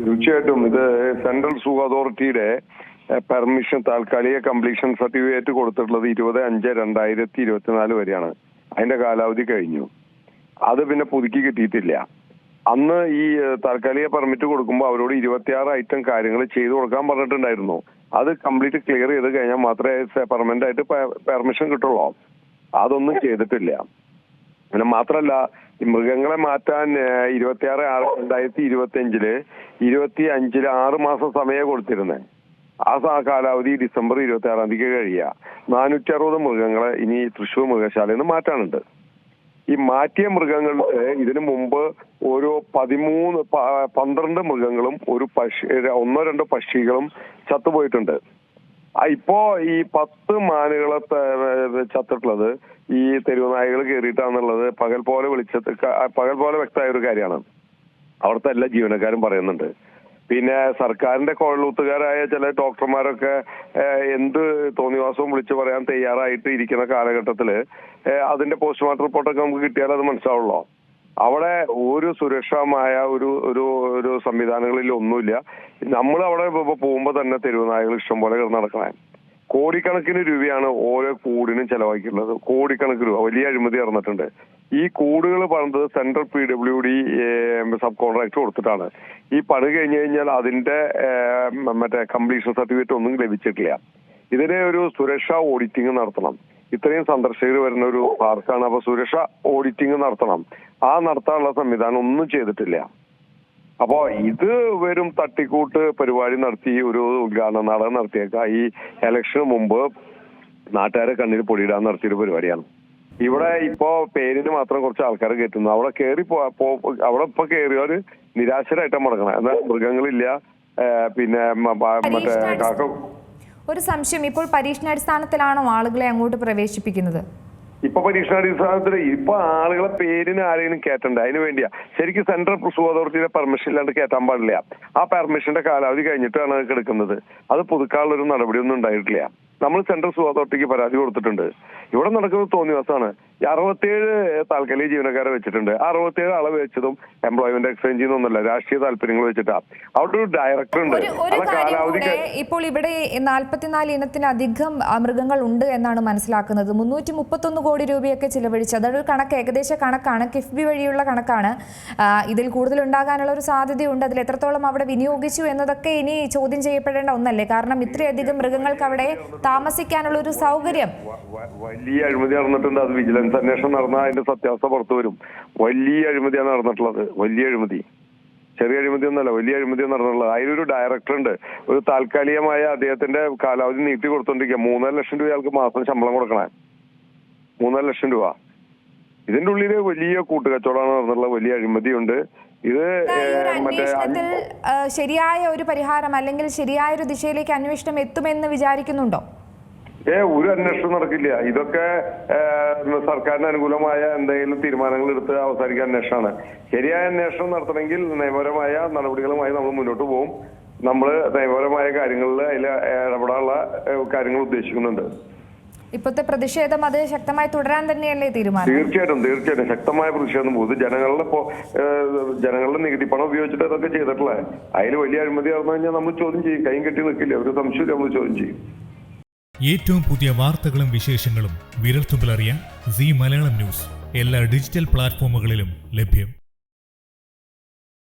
തീർച്ചയായിട്ടും ഇത് സെൻട്രൽ സൂ അതോറിറ്റിയുടെ പെർമിഷൻ താൽക്കാലിക കംപ്ലീഷൻ സർട്ടിഫിക്കറ്റ് കൊടുത്തിട്ടുള്ളത് ഇരുപത് അഞ്ച് രണ്ടായിരത്തി ഇരുപത്തിനാല് വരെയാണ്. അതിന്റെ കാലാവധി കഴിഞ്ഞു. അത് പിന്നെ പുതുക്കി കിട്ടിയിട്ടില്ല. അന്ന് ഈ താൽക്കാലിക പെർമിറ്റ് കൊടുക്കുമ്പോൾ അവരോട് ഇരുപത്തിയാറ് ഐറ്റം കാര്യങ്ങൾ ചെയ്തു കൊടുക്കാൻ പറഞ്ഞിട്ടുണ്ടായിരുന്നു. അത് കംപ്ലീറ്റ് ക്ലിയർ ചെയ്ത് കഴിഞ്ഞാൽ മാത്രമേ പെർമനന്റ് ആയിട്ട് പെർമിഷൻ കിട്ടുള്ളൂ. അതൊന്നും ചെയ്തിട്ടില്ല. പിന്നെ മാത്രല്ല ഈ മൃഗങ്ങളെ മാറ്റാൻ ഇരുപത്തിയാറ് ആറ് രണ്ടായിരത്തി ഇരുപത്തി അഞ്ചിൽ ഇരുപത്തി അഞ്ചിൽ ആറ് മാസം സമയം കൊടുത്തിരുന്നേ. ആ സാ കാലാവധി ഡിസംബർ ഇരുപത്തി ആറാം തീയതി കഴിയുക. നാനൂറ്റി അറുപത് മൃഗങ്ങളെ ഇനി തൃശൂർ മൃഗശാലയിൽ നിന്ന് മാറ്റാനുണ്ട്. ഈ മാറ്റിയ മൃഗങ്ങളിൽ ഇതിനു മുമ്പ് ഓരോ പതിമൂന്ന് പന്ത്രണ്ട് മൃഗങ്ങളും ഒരു പക്ഷി ഒന്നോ രണ്ടോ പക്ഷികളും ചത്തുപോയിട്ടുണ്ട്. ഇപ്പോ ഈ പത്ത് മാനുകളെ ചത്തിട്ടുള്ളത് ഈ തെരുവുനായകൾ കയറിയിട്ടാന്നുള്ളത് പകൽ പോലെ വിളിച്ചത് പകൽ പോലെ വ്യക്തമായ ഒരു കാര്യമാണ്. അവിടുത്തെ എല്ലാ ജീവനക്കാരും പറയുന്നുണ്ട്. പിന്നെ സർക്കാരിന്റെ കോഴലൂത്തുകാരായ ചില ഡോക്ടർമാരൊക്കെ എന്ത് തോന്നിവാസവും വിളിച്ചു പറയാൻ തയ്യാറായിട്ട് ഇരിക്കുന്ന കാലഘട്ടത്തിൽ ഏഹ്, അതിന്റെ പോസ്റ്റ്മോർട്ടം റിപ്പോർട്ടൊക്കെ നമുക്ക് കിട്ടിയാൽ അത് മനസ്സിലാവുള്ളൂ? അവിടെ ഒരു സുരക്ഷമായ ഒരു ഒരു ഒരു സംവിധാനങ്ങളിൽ ഒന്നുമില്ല. നമ്മൾ അവിടെ ഇപ്പൊ പോകുമ്പോ തന്നെ തെരുവുനായകൾ ഇഷ്ടംപോലെ നടക്കണേ. കോടിക്കണക്കിന് രൂപയാണ് ഓരോ കൂടിനും ചെലവാക്കിയിട്ടുള്ളത്. കോടിക്കണക്കിന് രൂപ. വലിയ അഴിമതി നടന്നിട്ടുണ്ട്. ഈ കൂടുകൾ പണിത് central P W D sub contract കൊടുത്തിട്ടാണ്. ഈ പണി കഴിഞ്ഞു കഴിഞ്ഞാൽ അതിന്റെ മറ്റേ കംപ്ലീഷൻ സർട്ടിഫിക്കറ്റ് ഒന്നും ലഭിച്ചിട്ടില്ല. ഇതിനെ ഒരു സുരക്ഷാ ഓഡിറ്റിംഗ് നടത്തണം. ഇത്രയും സന്ദർശകർ വരുന്ന ഒരു പാർക്കാണ് അപ്പൊ സുരക്ഷ ഓഡിറ്റിംഗ് നടത്തണം. ആ നടത്താനുള്ള സംവിധാനം ഒന്നും ചെയ്തിട്ടില്ല. അപ്പോ ഇത് വെറും തട്ടിക്കൂട്ട് പരിപാടി നടത്തി ഒരു ഉദ്ഘാടന നാടകം നടത്തിയേക്ക. ഈ ഇലക്ഷന് മുമ്പ് നാട്ടുകാരെ കണ്ണിൽ പൊടിയിടാൻ നടത്തിയൊരു പരിപാടിയാണ്. ഇവിടെ ഇപ്പോ പേരിന് മാത്രം കുറച്ച് ആൾക്കാർ കയറ്റുന്നു. അവിടെ കയറി അവിടെ ഇപ്പൊ കയറിയവര് നിരാശരായിട്ടാണ് മുടങ്ങണം. എന്നാൽ മൃഗങ്ങളില്ല പിന്നെ മറ്റേ കാക്ക ഒരു സംശയം ഇപ്പോൾ പരീക്ഷണാടിസ്ഥാനത്തിലാണോ ആളുകളെ അങ്ങോട്ട് പ്രവേശിപ്പിക്കുന്നത്? ഇപ്പൊ പരീക്ഷണാടിസ്ഥാനത്തിൽ ഇപ്പൊ ആളുകളെ പേരിന് ആരെങ്കിലും കയറ്റണ്ട അതിന് വേണ്ടിയാ. ശരിക്കും സെൻട്രൽ സൂ അതോറിറ്റിയുടെ പെർമിഷൻ ഇല്ലാണ്ട് കയറ്റാൻ പാടില്ല. ആ പെർമിഷന്റെ കാലാവധി കഴിഞ്ഞിട്ടാണ് കിടക്കുന്നത് അത് പുതുക്കാനുള്ള ഒരു നടപടിയൊന്നും ഉണ്ടായിട്ടില്ല. നമ്മൾ സെൻട്രൽ സൂ അതോറിറ്റിക്ക് പരാതി കൊടുത്തിട്ടുണ്ട്. ഇവിടെ നടക്കുന്നത് തോന്നിയ ഈ അറുപത്തിയേഴ് താൽക്കാലിക ജീവനക്കാരെ വെച്ചിട്ടുണ്ട്. അറുപത്തിയേഴ് ആളെ വെച്ചതും എംപ്ലോയ്മെന്റ് എക്സ്ചേഞ്ച് നിന്നൊന്നല്ല രാഷ്ട്രീയ താല്പര്യങ്ങൾ വെച്ചിട്ടാ. അവിടെ ഒരു ഡയറക്ടർ ഉണ്ട്. കാലാവധി ഇപ്പോൾ ഇവിടെ നാൽപ്പത്തിനാല് ഇനത്തിലധികം ആ, മൃഗങ്ങൾ ഉണ്ട് എന്നാണ് മനസ്സിലാക്കുന്നത്. മുന്നൂറ്റി മുപ്പത്തൊന്ന് കോടി രൂപയൊക്കെ ചിലവഴിച്ച്. അതൊരു കണക്ക് ഏകദേശ കണക്കാണ്. കിഫ്ബി വഴിയുള്ള കണക്കാണ്. ഇതിൽ കൂടുതൽ ഉണ്ടാകാനുള്ള ഒരു സാധ്യതയുണ്ട്. അതിൽ എത്രത്തോളം അവിടെ വിനിയോഗിച്ചു എന്നതൊക്കെ ഇനി ചോദ്യം ചെയ്യപ്പെടേണ്ട ഒന്നല്ലേ? കാരണം ഇത്രയധികം മൃഗങ്ങൾക്ക് അവിടെ താമസിക്കാനുള്ള ഒരു സൗകര്യം വലിയ അഴിമതി നടന്നിട്ടുണ്ട്. അത് വിജിലൻസ് അന്വേഷണം നടന്നാൽ അതിന്റെ സത്യാവസ്ഥ പുറത്തു വരും. വലിയ അഴിമതിയാണ് നടന്നിട്ടുള്ളത്. വലിയ അഴിമതി. ചെറിയ അഴിമതി ഒന്നല്ല വലിയ അഴിമതി നടന്നുള്ളത് അതിലൊരു ഡയറക്ടർ ഉണ്ട്. ഒരു താൽക്കാലികമായ അദ്ദേഹത്തിന്റെ കാലാവധി നീട്ടി കൊടുത്തോണ്ടിരിക്കുക മൂന്നര ലക്ഷം രൂപ അയാൾക്ക് മാസം ശമ്പളം കൊടുക്കണേ. മൂന്നര ലക്ഷം രൂപ. ഇതിന്റെ ഉള്ളിൽ വലിയ കൂട്ടുകച്ചവടമാണ് നടന്നിട്ടുള്ള വലിയ അഴിമതിയുണ്ട്. ഇത് അന്വേഷണത്തിൽ ശരിയായ ഒരു പരിഹാരം അല്ലെങ്കിൽ ശരിയായ ഒരു ദിശയിലേക്ക് അന്വേഷണം എത്തുമെന്ന് വിചാരിക്കുന്നുണ്ടോ? ഏ ഒരു അന്വേഷണം നടക്കില്ല. ഇതൊക്കെ സർക്കാരിന് അനുകൂലമായ എന്തെങ്കിലും തീരുമാനങ്ങൾ എടുത്ത് അവസാനിക്കാൻ അന്വേഷണമാണ്. ശരിയായ അന്വേഷണം നടത്തണമെങ്കിൽ നിയമപരമായ നടപടികളുമായി നമ്മൾ മുന്നോട്ട് പോകും നമ്മൾ നിയമപരമായ കാര്യങ്ങളിൽ അതിൽ ഇടപെടാനുള്ള കാര്യങ്ങൾ ഉദ്ദേശിക്കുന്നുണ്ട്. ഇപ്പോഴത്തെ പ്രതിഷേധം അത് ശക്തമായി തുടരാൻ തന്നെയല്ലേ തീരുമാനം? തീർച്ചയായിട്ടും തീർച്ചയായിട്ടും. ശക്തമായ പ്രതിഷേധം. ഇത് ജനങ്ങളുടെ ജനങ്ങളുടെ നികുതി പണം ഉപയോഗിച്ചിട്ട് അതൊക്കെ ചെയ്തിട്ടുള്ളത് അതിന് വലിയ അഴിമതി നടന്നു കഴിഞ്ഞാൽ നമ്മൾ ചോദ്യം ചെയ്യും. കൈയും കെട്ടി നിൽക്കില്ല. ഒരു സംശയം നമ്മൾ ചോദ്യം ചെയ്യും. ഏറ്റവും പുതിയ വാർത്തകളും വിശേഷങ്ങളും വിരൽത്തുമ്പിൽ അറിയാൻ സി മലയാളം ന്യൂസ്. എല്ലാ ഡിജിറ്റൽ പ്ലാറ്റ്ഫോമുകളിലും ലഭ്യം.